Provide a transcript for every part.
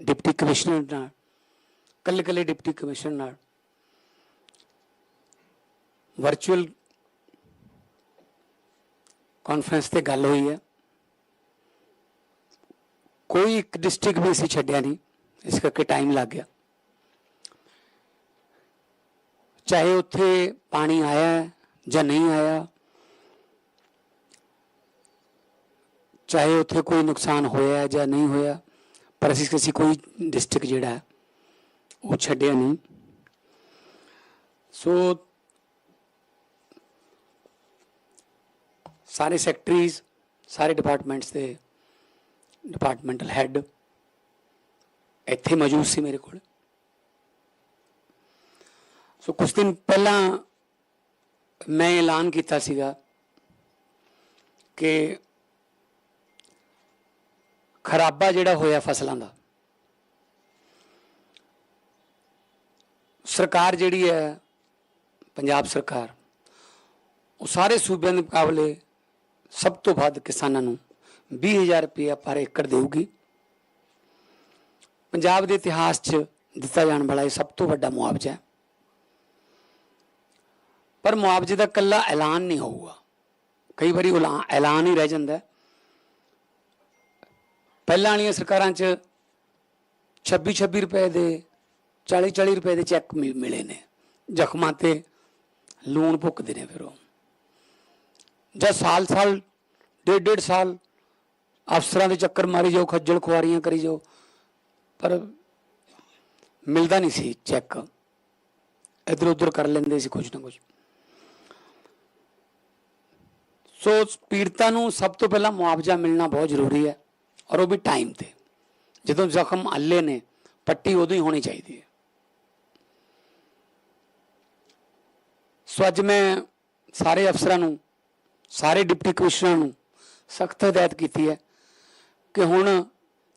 Deputy commissioner ਨਾਲ ਕੱਲੇ ਕੱਲੇ ਡਿਪਟੀ ਕਮਿਸ਼ਨਰ ਨਾਲ ਵਰਚੁਅਲ ਕਾਨਫਰੰਸ ਤੇ ਗੱਲ ਹੋਈ ਹੈ ਕੋਈ ਇੱਕ ਡਿਸਟ੍ਰਿਕਟ ਵੀ ਅਸੀਂ ਛੱਡਿਆ ਨਹੀਂ ਇਸ ਕਰਕੇ ਟਾਈਮ ਲੱਗ ਗਿਆ ਚਾਹੇ ਉੱਥੇ ਪਾਣੀ ਆਇਆ ਹੈ ਜਾਂ ਨਹੀਂ ਆਇਆ ਚਾਹੇ ਉੱਥੇ ਕੋਈ ਨੁਕਸਾਨ ਹੋਇਆ ਹੈ ਜਾਂ ਨਹੀਂ ਹੋਇਆ ਪਰ ਅਸੀਂ ਕਿਸੇ ਕੋਈ ਡਿਸਟ੍ਰਿਕਟ ਜਿਹੜਾ ਉਹ ਛੱਡਿਆ ਨਹੀਂ। ਸੋ ਸਾਰੇ ਸੈਕਟਰੀਜ਼ ਸਾਰੇ ਡਿਪਾਰਟਮੈਂਟਸ ਦੇ ਡਿਪਾਰਟਮੈਂਟਲ ਹੈੱਡ ਇੱਥੇ ਮੌਜੂਦ ਸੀ ਮੇਰੇ ਕੋਲ। ਸੋ ਕੁਝ ਦਿਨ ਪਹਿਲਾਂ ਮੈਂ ਐਲਾਨ ਕੀਤਾ ਸੀਗਾ ਕਿ ਖਰਾਬਾ ਜਿਹੜਾ ਹੋਇਆ ਫਸਲਾਂ ਦਾ। ਸਰਕਾਰ ਜਿਹੜੀ ਹੈ, ਪੰਜਾਬ ਸਰਕਾਰ, ਉਹ ਸਾਰੇ ਸੂਬਿਆਂ ਦੇ ਮੁਕਾਬਲੇ ਸਭ ਤੋਂ ਵੱਧ ਕਿਸਾਨਾਂ ਨੂੰ 20000 ਰੁਪਏ ਪਰ ਏਕੜ ਦੇਊਗੀ। ਪੰਜਾਬ ਦੇ ਇਤਿਹਾਸ 'ਚ ਦਿੱਤਾ ਜਾਣ ਵਾਲਾ ਇਹ ਸਭ ਤੋਂ ਵੱਡਾ ਮੁਆਵਜ਼ਾ ਹੈ। ਪਰ ਮੁਆਵਜ਼ੇ ਦਾ ਕੱਲਾ ਐਲਾਨ ਨਹੀਂ ਹੋਊਗਾ। ਕਈ ਵਾਰੀ ਐਲਾਨ ਹੀ ਰਹਿ ਜਾਂਦਾ ਹੈ। ਪਹਿਲਾਂ ਵਾਲੀਆਂ ਸਰਕਾਰਾਂ 'ਚ 26 26 ਰੁਪਏ ਦੇ 40 40 ਰੁਪਏ ਦੇ ਚੈੱਕ ਮਿ- ਮਿਲੇ ਨੇ। ਜ਼ਖਮਾਂ ਤੇ ਲੂਣ ਭੁੱਕਦੇ ਨੇ ਫਿਰ ਉਹ। ਜਾਂ ਸਾਲ ਸਾਲ ਡੇਢ ਡੇਢ ਸਾਲ ਅਫਸਰਾਂ ਦੇ ਚੱਕਰ ਮਾਰੀ ਜਾਓ, ਖੱਜਲ ਖੁਆਰੀਆਂ ਕਰੀ ਜਾਓ, ਪਰ ਮਿਲਦਾ ਨਹੀਂ ਸੀ ਚੈੱਕ। ਇਧਰ ਉਧਰ ਕਰ ਲੈਂਦੇ ਸੀ ਕੁਝ ਨਾ ਕੁਝ ਸੋ ਪੀੜਤਾਂ ਨੂੰ ਸਭ ਤੋਂ ਪਹਿਲਾਂ ਮੁਆਵਜ਼ਾ ਮਿਲਣਾ ਬਹੁਤ ਜ਼ਰੂਰੀ ਹੈ। ਔਰ ਉਹ ਵੀ ਟਾਈਮ ਤੇ। ਜਦੋਂ ਜ਼ਖਮ ਅੱਲੇ ਨੇ, ਪੱਟੀ ਉਦੋਂ ਹੀ ਹੋਣੀ ਚਾਹੀਦੀ ਹੈ। ਸੋ ਅੱਜ ਮੈਂ ਸਾਰੇ ਅਫਸਰਾਂ ਨੂੰ, ਸਾਰੇ ਡਿਪਟੀ ਕਮਿਸ਼ਨਰਾਂ ਨੂੰ ਸਖਤ ਹਦਾਇਤ ਕੀਤੀ ਹੈ ਕਿ ਹੁਣ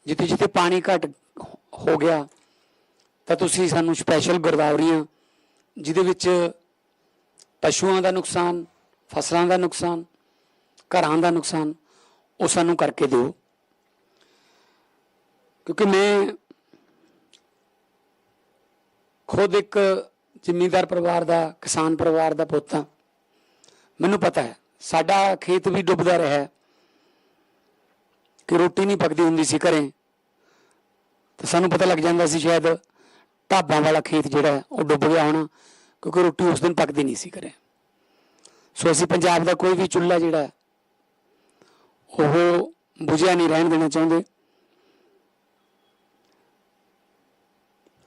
ਜਿੱਥੇ ਜਿੱਥੇ ਪਾਣੀ ਘਟ ਹੋ ਗਿਆ, ਤਾਂ ਤੁਸੀਂ ਸਾਨੂੰ ਸਪੈਸ਼ਲ ਗਰਦਾਵਰੀਆਂ ਜਿਹਦੇ ਵਿੱਚ ਪਸ਼ੂਆਂ ਦਾ ਨੁਕਸਾਨ, ਫਸਲਾਂ ਦਾ ਨੁਕਸਾਨ, ਘਰਾਂ ਦਾ ਨੁਕਸਾਨ, ਉਹ ਸਾਨੂੰ ਕਰਕੇ ਦਿਓ। ਕਿਉਂਕਿ ਮੈਂ ਖੁਦ ਇੱਕ ਜ਼ਿਮੀਂਦਾਰ ਪਰਿਵਾਰ ਦਾ, ਕਿਸਾਨ ਪਰਿਵਾਰ ਦਾ ਪੁੱਤ ਹਾਂ। ਮੈਨੂੰ ਪਤਾ ਹੈ, ਸਾਡਾ ਖੇਤ ਵੀ ਡੁੱਬਦਾ ਰਿਹਾ ਹੈ ਕਿ ਰੋਟੀ ਨਹੀਂ ਪੱਕਦੀ ਹੁੰਦੀ ਸੀ ਘਰੇ। ਤਾਂ ਸਾਨੂੰ ਪਤਾ ਲੱਗ ਜਾਂਦਾ ਸੀ ਸ਼ਾਇਦ ਢਾਬਾਂ ਵਾਲਾ ਖੇਤ ਜਿਹੜਾ ਉਹ ਡੁੱਬ ਗਿਆ ਹੋਣਾ, ਕਿਉਂਕਿ ਰੋਟੀ ਉਸ ਦਿਨ ਪੱਕਦੀ ਨਹੀਂ ਸੀ ਘਰੇ। ਸੋ ਅਸੀਂ ਪੰਜਾਬ ਦਾ ਕੋਈ ਵੀ ਚੁੱਲ੍ਹਾ ਜਿਹੜਾ ਉਹ ਬੁਝਿਆ ਨਹੀਂ, ਰਹਿਣ ਦੇਣਾ ਚਾਹੁੰਦੇ।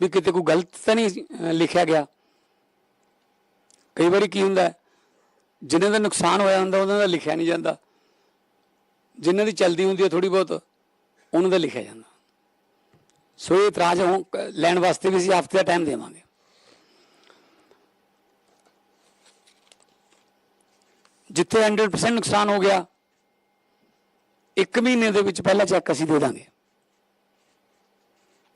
ਵੀ ਕਿਤੇ ਕੋਈ ਗਲਤ ਤਾਂ ਨਹੀਂ ਲਿਖਿਆ ਗਿਆ। ਕਈ ਵਾਰੀ ਕੀ ਹੁੰਦਾ ਹੈ, ਜਿਨ੍ਹਾਂ ਦਾ ਨੁਕਸਾਨ ਹੋਇਆ ਹੁੰਦਾ ਉਹਨਾਂ ਦਾ ਲਿਖਿਆ ਨਹੀਂ ਜਾਂਦਾ। ਜਿਨ੍ਹਾਂ ਦੀ ਚਲਦੀ ਹੁੰਦੀ ਹੈ ਥੋੜੀ ਬਹੁਤ ਉਹਨਾਂ ਦਾ ਲਿਖਿਆ ਜਾਂਦਾ। ਸੋ ਇਹ ਇਤਰਾਜ਼ ਹੋ- ਲੈਣ ਵਾਸਤੇ ਵੀ ਅਸੀਂ ਹਫ਼ਤੇ ਦਾ ਟਾਈਮ ਦੇਵਾਂਗੇ। ਜਿੱਥੇ 100% ਨੁਕਸਾਨ ਹੋ ਗਿਆ ਇੱਕ ਮਹੀਨੇ ਦੇ ਵਿੱਚ ਪਹਿਲਾ ਚੈੱਕ ਅਸੀਂ ਦੇ ਦਾਂਗੇ।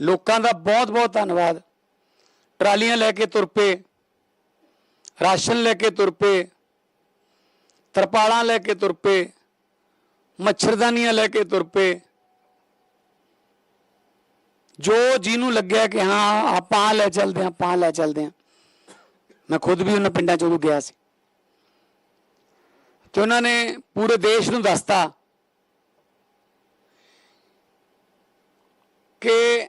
ਲੋਕਾਂ ਦਾ ਬਹੁਤ ਬਹੁਤ ਧੰਨਵਾਦ। ਟਰਾਲੀਆਂ ਲੈ ਕੇ ਤੁਰ ਪਏ, ਰਾਸ਼ਨ ਲੈ ਕੇ ਤੁਰ ਪਏ, ਤਰਪਾਲਾਂ ਲੈ ਕੇ ਤੁਰ ਪਏ, ਮੱਛਰਦਾਨੀਆਂ ਲੈ ਕੇ ਤੁਰ ਪਏ। ਜੋ ਜਿਹਨੂੰ ਲੱਗਿਆ ਕਿ ਹਾਂ, ਆਪਾਂ ਲੈ ਚੱਲਦੇ ਹਾਂ, ਆਪਾਂ ਲੈ ਚੱਲਦੇ ਹਾਂ। ਮੈਂ ਖੁਦ ਵੀ ਉਹਨਾਂ ਪਿੰਡਾਂ 'ਚ ਉਦੋਂ ਗਿਆ ਸੀ। ਤੇ ਉਹਨਾਂ ਨੇ ਪੂਰੇ ਦੇਸ਼ ਨੂੰ ਦੱਸਤਾ ਕਿ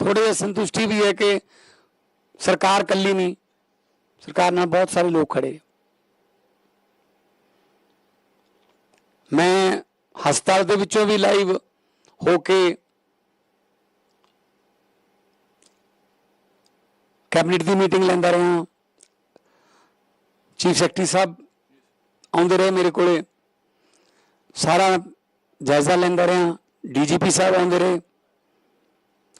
ਥੋੜੇ ਜਿਹਾ ਸੰਤੁਸ਼ਟੀ ਵੀ ਹੈ ਕਿ ਸਰਕਾਰ ਕੱਲੀ ਨਹੀਂ ਸਰਕਾਰ ਨਾਲ ਬਹੁਤ ਸਾਰੇ ਲੋਕ ਖੜੇ ਮੈਂ ਹਸਪਤਾਲ ਦੇ ਵਿੱਚੋਂ ਵੀ ਲਾਈਵ ਹੋ ਕੇ ਕੈਬਨਿਟ ਦੀ ਮੀਟਿੰਗ ਲੈਂਦਾ ਰਿਹਾ ਚੀਫ ਸੈਕਟਰੀ ਸਾਹਿਬ ਆਉਂਦੇ ਰਹੇ ਮੇਰੇ ਕੋਲੇ ਸਾਰਾ ਜਾਇਜ਼ਾ ਲੈਂਦਾ ਰਿਹਾ ਡੀਜੀਪੀ ਸਾਹਿਬ ਆਉਂਦੇ ਰਹੇ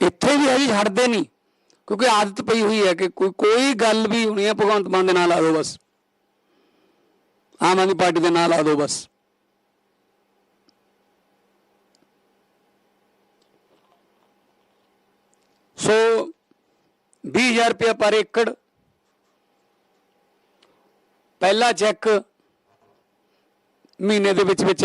ਇੱਥੇ ਵੀ ਹੈ ਜੀ ਹਟਦੇ ਨਹੀਂ, ਕਿਉਂਕਿ ਆਦਤ ਪਈ ਹੋਈ ਹੈ ਕਿ ਕੋਈ ਕੋਈ ਗੱਲ ਵੀ ਹੋਣੀ ਹੈ, ਭਗਵੰਤ ਮਾਨ ਦੇ ਨਾਲ ਆ ਦਿਓ ਬਸ। ਆਮ ਆਦਮੀ ਪਾਰਟੀ ਦੇ ਨਾਲ ਆ ਦਿਓ ਬਸ। ਸੋ 20000 ਰੁਪਏ ਪਰ ਏਕੜ। ਪਹਿਲਾ ਚੈੱਕ ਮਹੀਨੇ ਦੇ ਵਿੱਚ ਵਿੱਚ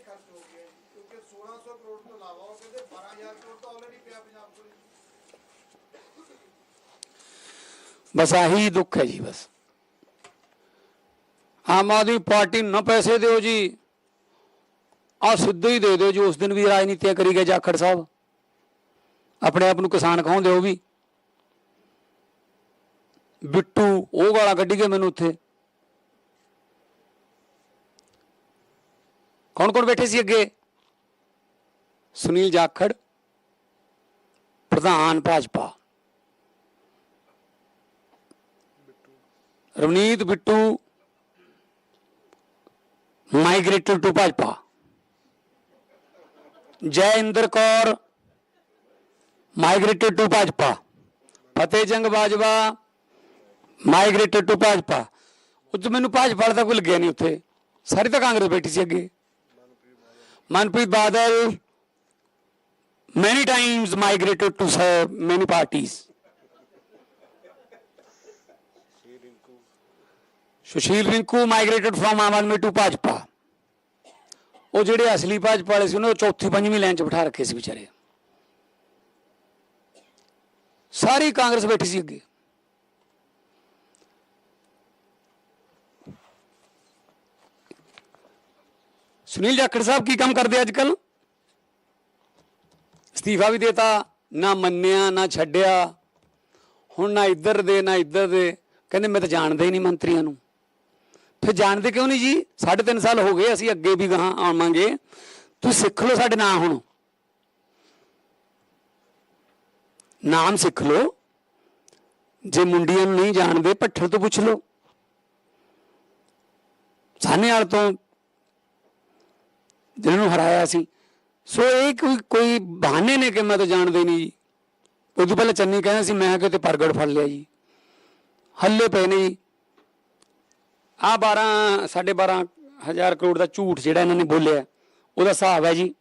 ਤੋਂ ਖਰਚ ਹੋ ਗਏ? ਕਿਉਂਕਿ 1600 ਕਰੋੜ ਤੋਂ ਇਲਾਵਾ ਉਹ ਕਹਿੰਦੇ 12000 ਕਰੋੜ ਤਾਂ ਆਲਰੇਡੀ ਪਿਆ ਪੰਜਾਬ ਕੋਲ ਬਸ ਆਹੀ ਦੁੱਖ ਹੈ ਜੀ ਬਸ। ਆਮ ਆਦਮੀ ਪਾਰਟੀ ਨੂੰ ਨਾ ਪੈਸੇ ਦਿਓ ਜੀ। ਆ ਸਿੱਧੇ ਹੀ ਦੇ ਦਿਓ ਜੀ, ਉਸ ਦਿਨ ਵੀ ਰਾਜਨੀਤੀਆਂ ਕਰੀ ਗਏ ਜਾਖੜ ਸਾਹਿਬ। ਆਪਣੇ ਆਪ ਨੂੰ ਕਿਸਾਨ ਕਹਾਉਂਦੇ ਉਹ ਵੀ। ਬਿੱਟੂ, ਉਹ ਗਾਲਾਂ ਕੱਢੀ ਗਏ ਮੈਨੂੰ ਉੱਥੇ। ਕੌਣ ਕੌਣ ਬੈਠੇ ਸੀ ਅੱਗੇ? ਸੁਨੀਲ ਜਾਖੜ, ਪ੍ਰਧਾਨ Bhajpa. Ravneet Bittu migrated to Bhajpa. Jai Inder Kaur migrated to Bhajpa. Fateh Jang Bajwa migrated to Bhajpa. ਉੱਥੇ ਮੈਨੂੰ ਭਾਜਪਾ ਦਾ ਕੋਈ ਲੱਗਿਆ ਨਹੀਂ ਉੱਥੇ। ਸਾਰੀ ਤਾਂ ਕਾਂਗਰਸ ਬੈਠੀ ਸੀ ਅੱਗੇ। Manpreet Badal many times migrated to serve many parties. Sushil Rinku migrated from Aam Aadmi to Bhajpa ਉਹ ਜਿਹੜੇ ਅਸਲੀ ਭਾਜਪਾ ਵਾਲੇ ਸੀ ਉਹਨਾਂ ਨੂੰ ਚੌਥੀ ਪੰਜਵੀਂ ਲਾਈਨ 'ਚ ਬਿਠਾ ਰੱਖੇ ਸੀ ਵਿਚਾਰੇ ਸਾਰੀ ਕਾਂਗਰਸ ਬੈਠੀ ਸੀ ਅੱਗੇ ਸੁਨੀਲ ਜਾਖੜ ਸਾਹਿਬ ਕੀ ਕੰਮ ਕਰਦੇ ਅੱਜ ਕੱਲ ਅਸਤੀਫਾ ਵੀ ਦੇਤਾ, ਨਾ ਮੰਨਿਆ, ਨਾ ਛੱਡਿਆ। ਹੁਣ ਨਾ ਇੱਧਰ ਦੇ, ਨਾ ਇੱਧਰ ਦੇ। ਕਹਿੰਦੇ ਮੈਂ ਤਾਂ ਜਾਣਦਾ ਹੀ ਨਹੀਂ ਮੰਤਰੀਆਂ ਨੂੰ। ਫਿਰ ਜਾਣਦੇ ਕਿਉਂ ਨਹੀਂ ਜੀ? ਸਾਢੇ ਤਿੰਨ ਸਾਲ ਹੋ ਗਏ, ਅਸੀਂ ਅੱਗੇ ਵੀ ਗਾਹਾਂ ਆਵਾਂਗੇ। ਤੁਸੀਂ ਸਿੱਖ ਲਓ ਸਾਡੇ ਨਾਂ ਹੁਣ। ਨਾਮ ਸਿੱਖ ਲਓ। ਜੇ ਮੁੰਡੀਆਂ ਨੂੰ ਨਹੀਂ ਜਾਣਦੇ, ਭੱਠਲ ਤੋਂ ਪੁੱਛ ਲਓ। ਸਾਹਨੇਵਾਲ ਤੋਂ ਜਿਹਨਾਂ ਨੂੰ ਹਰਾਇਆ ਸੀ। ਸੋ ਇਹ ਕੋਈ ਕੋਈ ਬਹਾਨੇ ਨੇ ਕਿ ਮੈਂ ਤਾਂ ਜਾਣਦੇ ਹੀ ਨਹੀਂ ਜੀ। ਉਦੋਂ ਪਹਿਲਾਂ ਚੰਨੀ ਕਹਿੰਦਾ ਸੀ, ਮੈਂ ਕਿਤੇ ਪਰਗੜ ਫੜ ਲਿਆ ਜੀ। ਹੱਲੇ ਪਏ ਨੇ ਜੀ। ਆ 12 ਸਾਢੇ 12 ਹਜ਼ਾਰ ਕਰੋੜ ਦਾ ਝੂਠ ਜਿਹੜਾ ਇਹਨਾਂ ਨੇ ਬੋਲਿਆ, ਉਹਦਾ ਹਿਸਾਬ ਹੈ ਜੀ।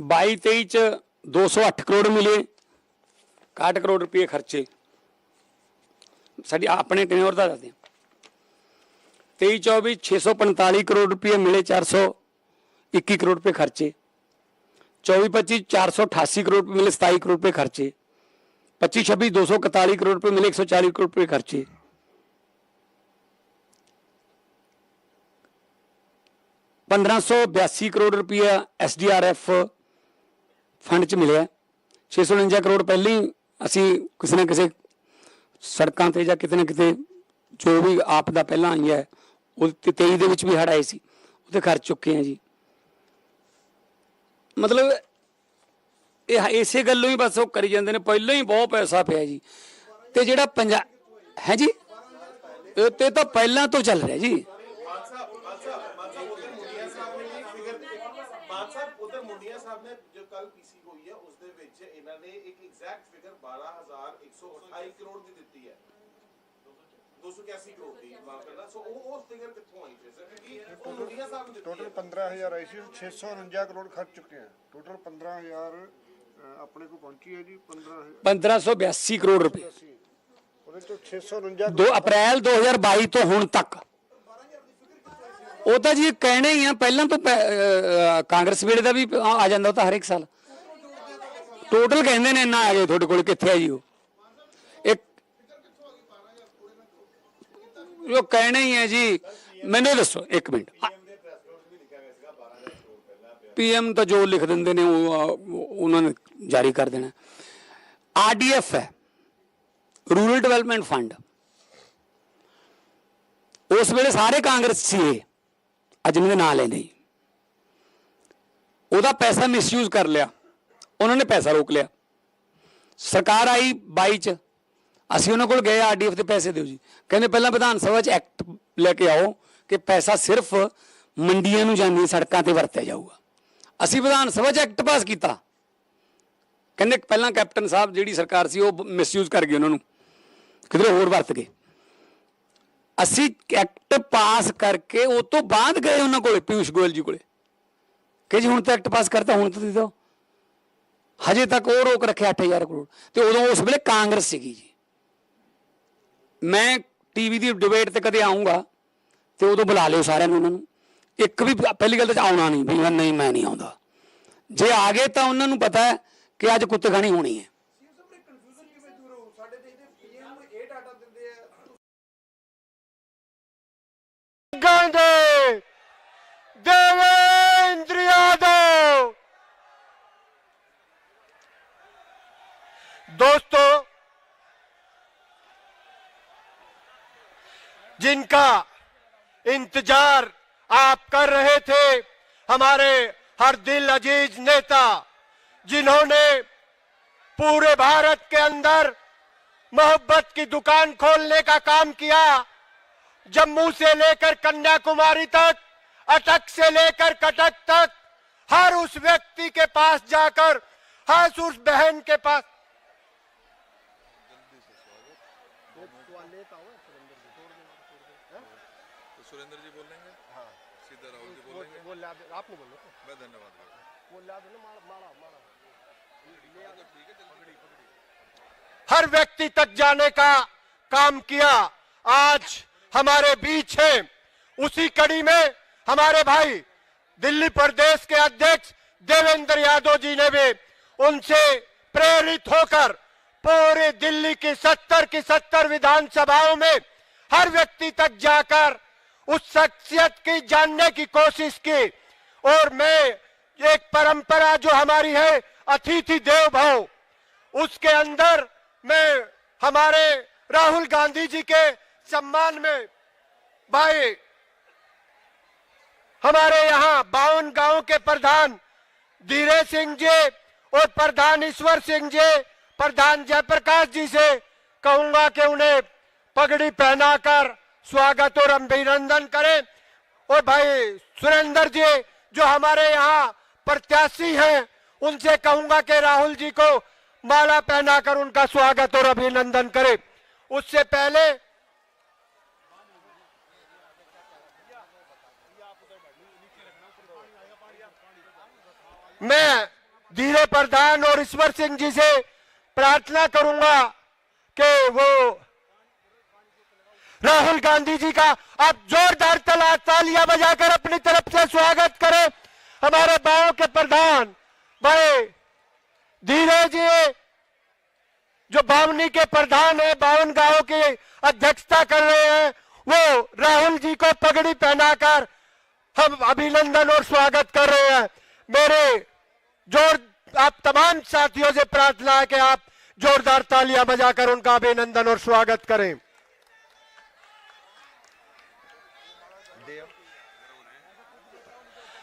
ਬਾਈ 23 ਚ 208 ਕਰੋੜ ਮਿਲੇ 61 ਕਰੋੜ ਰੁਪਏ ਖਰਚੇ। ਸਾਡੀ ਆਪਣੇ ਟੈਨੋਰ ਦਾ ਦੱਸਦੇ ਹਾਂ 23 24 645 ਕਰੋੜ ਰੁਪਏ ਮਿਲੇ 421 ਕਰੋੜ ਰੁਪਏ ਖਰਚੇ। 24 25 488 ਕਰੋੜ ਰੁਪਏ ਮਿਲੇ 27 ਕਰੋੜ ਰੁਪਏ ਖਰਚੇ। 25 26 241 ਕਰੋੜ ਰੁਪਏ ਮਿਲੇ 140 ਕਰੋੜ ਰੁਪਏ ਖਰਚੇ। ਪੰਦਰਾਂ ਸੌ ਬਿਆਸੀ ਕਰੋੜ ਰੁਪਇਆ ਐਸਡੀਆਰਐਫ ਫੰਡ ਚ ਮਿਲਿਆ। 649 ਕਰੋੜ ਪਹਿਲਾਂ ਹੀ ਅਸੀਂ ਕਿਸੇ ਨਾ ਕਿਸੇ ਸੜਕਾਂ ਤੇ ਜਾਂ ਕਿਤੇ ਨਾ ਕਿਤੇ ਜੋ ਵੀ ਆਪ ਦਾ ਪਹਿਲਾਂ ਆਈ ਹੈ ਉਹ 23 ਦੇ ਵਿੱਚ ਵੀ ਹੜ ਆਏ ਸੀ ਉਹਤੇ ਖਰਚ ਚੁੱਕੇ ਆ ਜੀ। ਮਤਲਬ ਇਹ ਇਸੇ ਗੱਲੋਂ ਹੀ ਬਸ ਉਹ ਕਰੀ ਜਾਂਦੇ ਨੇ, ਪਹਿਲਾਂ ਹੀ ਬਹੁਤ ਪੈਸਾ ਪਿਆ ਜੀ। ਤੇ ਜਿਹੜਾ ਪੰਜਾ, ਹੈ ਜੀ? ਇਹ ਤੇ ਤਾਂ ਪਹਿਲਾਂ ਤੋਂ ਚੱਲ ਰਿਹਾ ਜੀ। ਉਧਰ ਮੁੰਡੀਆਂ ਸਾਹਿਬ ਨੇ ਜੋ ਕੱਲ ਪੀਸੀ ਹੋਈ ਹੈ ਉਸ ਦੇ ਵਿੱਚ ਇਹਨਾਂ ਨੇ ਇੱਕ ਐਗਜ਼ੈਕਟ ਫਿਗਰ 12128 ਕਰੋੜ ਦੀ 281 ਕਰੋੜ ਦੀ ਮਾਫ ਕਰਨਾ ਸੋ ਉਹ ਉਹ ਫਿਗਰ ਕਿੱਥੋਂ ਆਈ ਫਿਰ ਸਰ ਕਿਉਂਕਿ ਉਹ ਮੁੰਡੀਆਂ ਸਾਹਿਬ ਨੇ ਦਿੱਤੀ ਟੋਟਲ ਹੈ 15000 ਆਈ ਸੀ 649 ਕਰੋੜ ਖਰਚ ਚੁੱਕੇ ਆ ਟੋਟਲ 15000 ਅ, ਆਪਣੇ ਕੋ ਪਹੁੰਚੀ ਹੈ ਜੀ 15000 1582 ਕਰੋੜ ਰੁਪਏ ਉਹਦੇ ਚੋਂ 649 2 ਅਪ੍ਰੈਲ 2022 ਤੋਂ ਹੁਣ ਤੱਕ ਉਹ ਤਾਂ ਜੀ ਕਹਿਣੇ ਹੀ ਆ ਪਹਿਲਾਂ ਤੋਂ ਕਾਂਗਰਸ ਵੇਲੇ ਦਾ ਵੀ ਆ ਆ ਜਾਂਦਾ ਉਹ ਤਾਂ ਹਰ ਇੱਕ ਸਾਲ ਟੋਟਲ ਕਹਿੰਦੇ ਨੇ ਇੰਨਾ ਆ ਗਏ ਤੁਹਾਡੇ ਕੋਲ ਕਿੱਥੇ ਆ ਜੀ ਉਹ ਜੋ ਕਹਿਣਾ ਹੀ ਹੈ ਜੀ, ਮੈਨੂੰ ਦੱਸੋ, ਇੱਕ ਮਿੰਟ। ਪੀਐਮ ਤਾਂ ਜੋ ਲਿਖ ਦਿੰਦੇ ਨੇ, ਉਹ ਉਹਨਾਂ ਨੇ ਜਾਰੀ ਕਰ ਦੇਣਾ। ਆਰਡੀਐਫ ਹੈ, ਰੂਰਲ ਡਿਵੈਲਪਮੈਂਟ ਫੰਡ। ਉਸ ਵੇਲੇ ਸਾਰੇ ਕਾਂਗਰਸ ਸੀ ਇਹ, ਅੱਜ ਇਹਨਾਂ ਦੇ ਨਾਂ ਲੈਂਦੇ ਹੀ ਉਹਦਾ ਪੈਸਾ ਮਿਸਯੂਜ਼ ਕਰ ਲਿਆ, ਉਹਨਾਂ ਨੇ ਪੈਸਾ ਰੋਕ ਲਿਆ। ਸਰਕਾਰ ਆਈ 22 ਚ ਅਸੀਂ ਉਹਨਾਂ ਕੋਲ ਗਏ ਆਰਡੀਐਫ ਦੇ ਪੈਸੇ ਦਿਓ ਜੀ। ਕਹਿੰਦੇ ਪਹਿਲਾਂ ਵਿਧਾਨ ਸਭਾ ਚ ਐਕਟ ਲੈ ਕੇ ਆਓ ਕਿ ਪੈਸਾ ਸਿਰਫ ਮੰਡੀਆਂ ਨੂੰ ਜਾਂਦੀਆਂ ਸੜਕਾਂ ਤੇ ਵਰਤਿਆ ਜਾਊਗਾ। ਅਸੀਂ ਵਿਧਾਨ ਸਭਾ ਚ ਐਕਟ ਪਾਸ ਕੀਤਾ। ਕਹਿੰਦੇ ਪਹਿਲਾਂ ਕੈਪਟਨ ਸਾਹਿਬ ਜਿਹੜੀ ਸਰਕਾਰ ਸੀ, ਉਹ ਮਿਸਯੂਜ਼ ਕਰ ਗਈ ਉਹਨਾਂ ਨੂੰ। ਕਿਧਰੇ ਹੋਰ ਵਰਤ ਗਏ। ਅਸੀਂ ਐਕਟ ਪਾਸ ਕਰਕੇ ਉਹ ਤੋਂ ਬਾਅਦ ਗਏ ਉਹਨਾਂ ਕੋਲੇ, ਪਿਊਸ਼ ਗੋਇਲ ਜੀ ਕੋਲੇ। ਕਿ ਜੀ ਹੁਣ ਤਾਂ ਐਕਟ ਪਾਸ ਕਰਤਾ, ਹੁਣ ਤਾਂ ਦੇ ਦਿਓ। ਹਜੇ ਤੱਕ ਉਹ ਰੋਕ ਰੱਖਿਆ 8000 ਕਰੋੜ। ਤੇ ਉਦੋਂ ਉਸ ਵੇਲੇ ਕਾਂਗਰਸ ਸੀਗੀ ਜੀ। ਮੈਂ ਟੀਵੀ ਦੀ ਡਿਬੇਟ ਤੇ ਕਦੇ ਆਉਂਗਾ ਤੇ ਉਦੋਂ ਬੁਲਾ ਲਿਓ ਸਾਰਿਆਂ ਨੂੰ ਉਹਨਾਂ ਨੂੰ। ਇੱਕ ਵੀ ਪਹਿਲੀ ਗੱਲ ਤਾਂ ਆਉਣਾ ਨਹੀਂ, ਵੀ ਨਹੀਂ, ਮੈਂ ਨਹੀਂ ਆਉਂਦਾ। ਜੇ ਆ ਗਏ ਤਾਂ ਉਹਨਾਂ ਨੂੰ ਪਤਾ ਹੈ ਕਿ ਅੱਜ ਕੁੱਤਖਾਣੀ ਹੋਣੀ ਹੈ। ਸੀਐਮ ਸਾਹਿਬ ਨੇ ਕਨਫਿਊਜ਼ਨ जिनका इंतज़ार आप कर रहे थे, हमारे हर दिल अज़ीज़ नेता, जिन्होंने पूरे भारत के अंदर मोहब्बत की दुकान खोलने का काम किया, जम्मू से लेकर कन्याकुमारी तक, अटक से लेकर कटक तक, हर उस व्यक्ति के पास जाकर, हर उस बहन के पास सुरेंद्र जी बोल लेंगे हाँ। सीधा राहुल जी बोल लेंगे आपने बोलो मैं धन्यवाद हर व्यक्ति तक जाने का काम किया आज हमारे बीच है। उसी कड़ी में हमारे भाई दिल्ली प्रदेश के अध्यक्ष देवेंद्र यादव जी ने भी उनसे प्रेरित होकर पूरे दिल्ली की सत्तर की सत्तर विधानसभाओं में हर व्यक्ति तक जाकर उस शख्सियत की जानने की कोशिश की। और मैं, एक परंपरा जो हमारी है, अतिथि देव भाव, उसके अंदर मैं, हमारे राहुल गांधी जी के सम्मान में, भाई, हमारे यहाँ बावन गाँव के प्रधान धीरेज सिंह जी और प्रधान ईश्वर सिंह जी, प्रधान जयप्रकाश जी से कहूँगा कि उन्हें पगड़ी पहनाकर स्वागत और अभिनंदन करें। और भाई सुरेंद्र जी, जो हमारे यहाँ प्रत्याशी हैं, उनसे कहूँगा कि राहुल जी को माला पहनाकर उनका स्वागत और अभिनंदन करें। उससे पहले मैं धीरे प्रधान और ईश्वर सिंह जी से प्रार्थना करूँगा कि वो राहुल गांधी जी का आप जोरदार तला तालियाँ बजाकर अपनी तरफ़ से स्वागत करें। हमारे गाँव के प्रधान भाई धीरे जी, जो बावनी के प्रधान है, बावन गाँव की अध्यक्षता कर रहे हैं, वो राहुल जी को पगड़ी पहनाकर हम अभिनंदन और स्वागत कर रहे हैं। मेरे ज़ोर, आप तमाम साथियों से प्रार्थना है कि आप जोरदार तालियाँ बजाकर उनका अभिनंदन और स्वागत करें।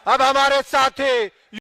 अब हमारे साथी